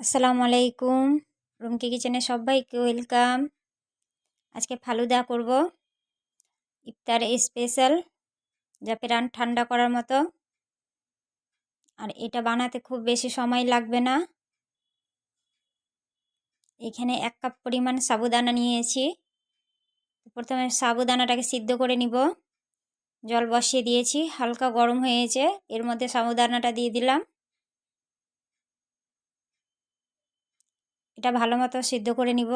আসসালামু আলাইকুম। রুমকি কিচেনে সবাইকে ওয়েলকাম। আজকে ফালুদা করব। ইফতার স্পেশাল যা প্রাণ ঠান্ডা করার মতো। আর এটা বানাতে খুব বেশি সময় লাগবে না। এখানে এক কাপ পরিমাণ সাবুদানা নিয়েছি। প্রথমে সাবুদানাটাকে সিদ্ধ করে নিব। জল বসিয়ে দিয়েছি, হালকা গরম হয়েছে। এর মধ্যে সাবুদানাটা দিয়ে দিলাম। এটা ভালো মতো সিদ্ধ করে নিব।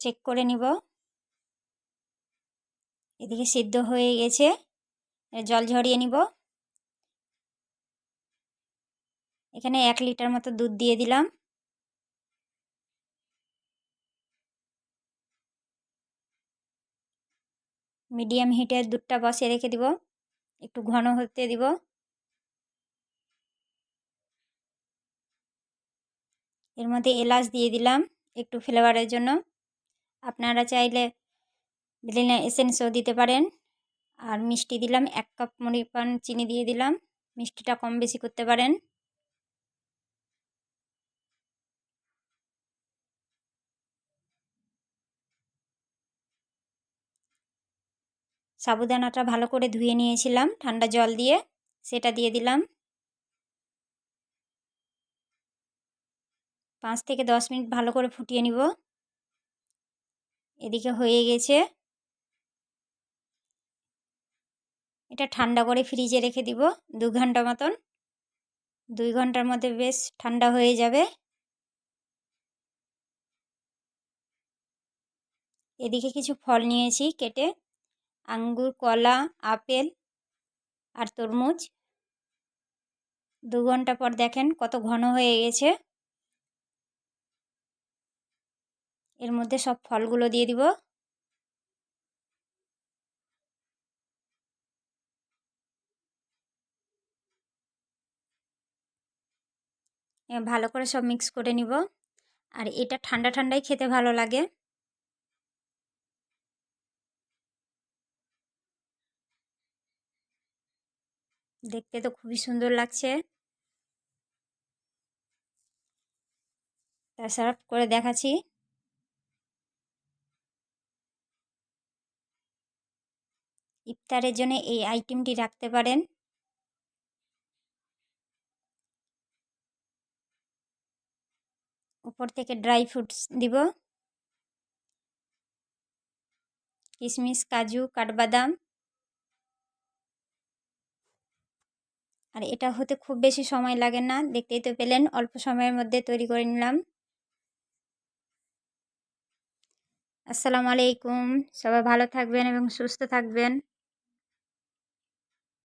চেক করে নিব। এদিকে সিদ্ধ হয়ে গেছে। জল ঝরিয়ে নিব। এখানে এক লিটার মতো দুধ দিয়ে দিলাম। মিডিয়াম হিটে দুধটা বসিয়ে রেখে দিব। একটু ঘন হতে দিব। এর মধ্যে এলাচ দিয়ে দিলাম একটু ফ্লেভারের জন্য। আপনারা চাইলে ভ্যানিলা এসেন্সও দিতে পারেন। আর মিষ্টি দিলাম এক কাপ পান চিনি দিয়ে দিলাম। মিষ্টিটা কম বেশি করতে পারেন। সাবুদানাটা ভালো করে ধুয়ে নিয়েছিলাম, ঠান্ডা জল দিয়ে। সেটা দিয়ে দিলাম। পাঁচ থেকে দশ মিনিট ভালো করে ফুটিয়ে নিব। এদিকে হয়ে গেছে। এটা ঠান্ডা করে ফ্রিজে রেখে দিব দু ঘণ্টা মতন। দুই ঘণ্টার মধ্যে বেশ ঠান্ডা হয়ে যাবে। এদিকে কিছু ফল নিয়েছি কেটে। আঙ্গুর, কলা, আপেল আর তরমুজ। দু ঘণ্টা পর দেখেন কত ঘন হয়ে গেছে। এর মধ্যে সব ফলগুলো দিয়ে দিব। ভালো করে সব মিক্স করে নিব। আর এটা ঠান্ডা, ঠান্ডাই খেতে ভালো লাগে। দেখতে তো খুবই সুন্দর লাগছে। তা সার্ভ করে দেখাচ্ছি। ইফতারের জন্য এই আইটেমটি রাখতে পারেন। উপর থেকে ড্রাই ফ্রুটস দিব। কিশমিশ কাজু, কাঠবাদাম। আর এটা হতে খুব বেশি সময় লাগে না। দেখতেই তো পেলেন, অল্প সময়ের মধ্যে তৈরি করে নিলাম। আসসালামু আলাইকুম। সবাই ভালো থাকবেন এবং সুস্থ থাকবেন।